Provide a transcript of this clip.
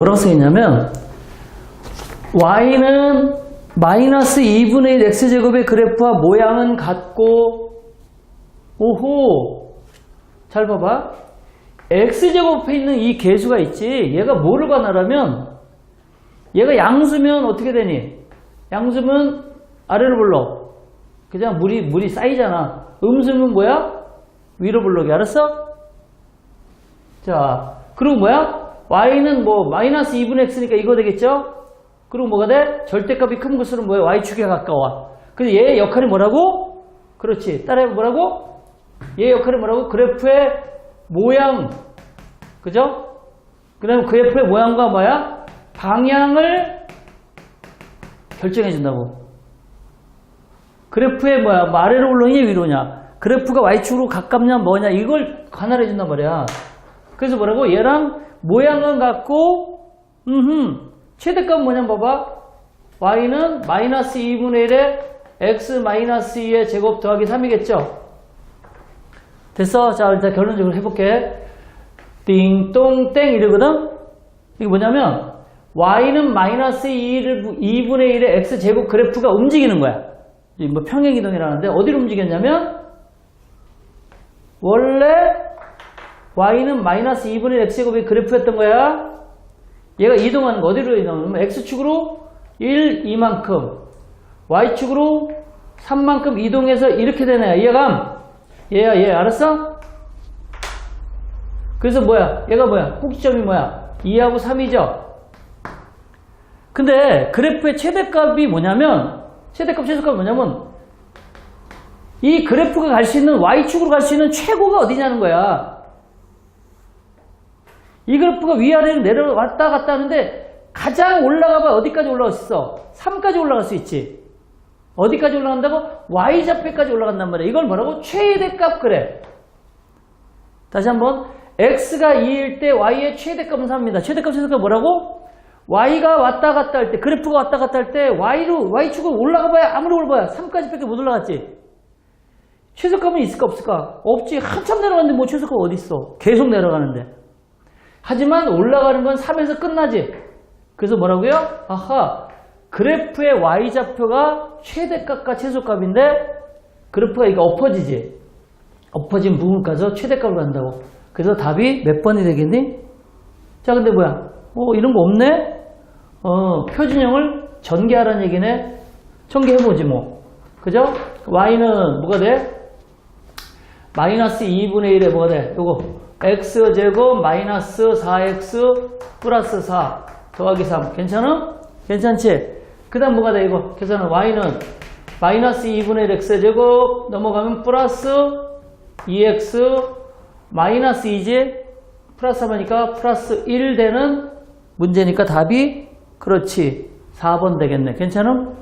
뭐라고 쓰였냐면 y는 마이너스 2분의 1 x제곱의 그래프와 모양은 같고 오호! 잘 봐봐. x제곱에 있는 이 계수가 있지. 얘가 뭐를 관할하면 얘가 양수면 어떻게 되니? 양수면 아래로 불러. 그냥 물이 물이 쌓이잖아. 음수면 뭐야? 위로 불러게. 알았어? 자 그리고 뭐야 y는 뭐 마이너스 2분의 x니까 이거 되겠죠? 그리고 뭐가 돼? 절대값이 큰 것으로 뭐야? y축에 가까워. 그래서 얘의 역할이 뭐라고? 그렇지. 따라해 뭐라고? 얘의 역할이 뭐라고? 그래프의 모양. 그죠? 그 다음에 그래프의 모양과 뭐야? 방향을 결정해 준다고. 그래프의 뭐야? 뭐 아래로 올라오냐 위로냐? 그래프가 y축으로 가깝냐 뭐냐? 이걸 관할해 준단 말이야. 그래서 뭐라고? 얘랑 모양은 같고, 음흠. 최대값 뭐냐 봐봐. y는 마이너스 2분의 1에 x 마이너스 2의 제곱 더하기 3이겠죠? 됐어? 자, 일단 결론적으로 해볼게. 띵똥땡 이러거든? 이게 뭐냐면 y는 마이너스 2를 2분의 1의 x 제곱 그래프가 움직이는 거야. 이뭐 평행이동이라는데 어디로 움직였냐면 원래 y는 마이너스 2분의 1 x제곱이 그래프였던 거야. 얘가 이동하는 거 어디로 이동하냐면 x축으로 1, 2만큼. y축으로 3만큼 이동해서 이렇게 되네. 이해감? 얘야 얘 알았어? 그래서 뭐야? 얘가 뭐야? 꼭지점이 뭐야? 2하고 3이죠? 근데 그래프의 최대값이 뭐냐면 최대값 최소값이 뭐냐면 이 그래프가 갈 수 있는 y축으로 갈 수 있는 최고가 어디냐는 거야 이 그래프가 위아래로 내려왔다 갔다 하는데 가장 올라가봐 어디까지 있어? 3까지 올라갈 수 있지. 어디까지 올라간다고? y좌표까지 올라간단 말이야. 이걸 뭐라고? 최대값 그래. 다시 한번 x가 2일 때 y의 최대값은 3입니다. 최대값 최소값 뭐라고? y가 왔다 갔다 할 때 그래프가 왔다 갔다 할 때 y로 y축으로 올라가 봐야 아무리 올라봐야 3까지밖에 못 올라갔지. 최소값은 있을까 없을까? 없지. 한참 내려갔는데 뭐 최소값 어디 있어? 계속 내려가는데. 하지만 올라가는 건 3에서 끝나지. 그래서 뭐라고요? 아하, 그래프의 y좌표가 최대값과 최소값인데 그래프가 이거 엎어지지. 엎어진 부분까지 최대값을 간다고. 그래서 답이 몇 번이 되겠니? 자, 근데 뭐야? 어, 이런 거 없네? 어, 표준형을 전개하라는 얘기네. 전개해보지 뭐. 그죠? y는 뭐가 돼? 마이너스 2분의 1에 뭐가 돼? 요거 x제곱 마이너스 4x 플러스 4 더하기 3 괜찮아? 괜찮지? 그 다음 뭐가 돼 이거 계산은 y는 마이너스 2분의 1 x제곱 넘어가면 플러스 2x 마이너스 2지 플러스 하니까 플러스 1 되는 문제니까 답이 그렇지 4번 되겠네 괜찮음?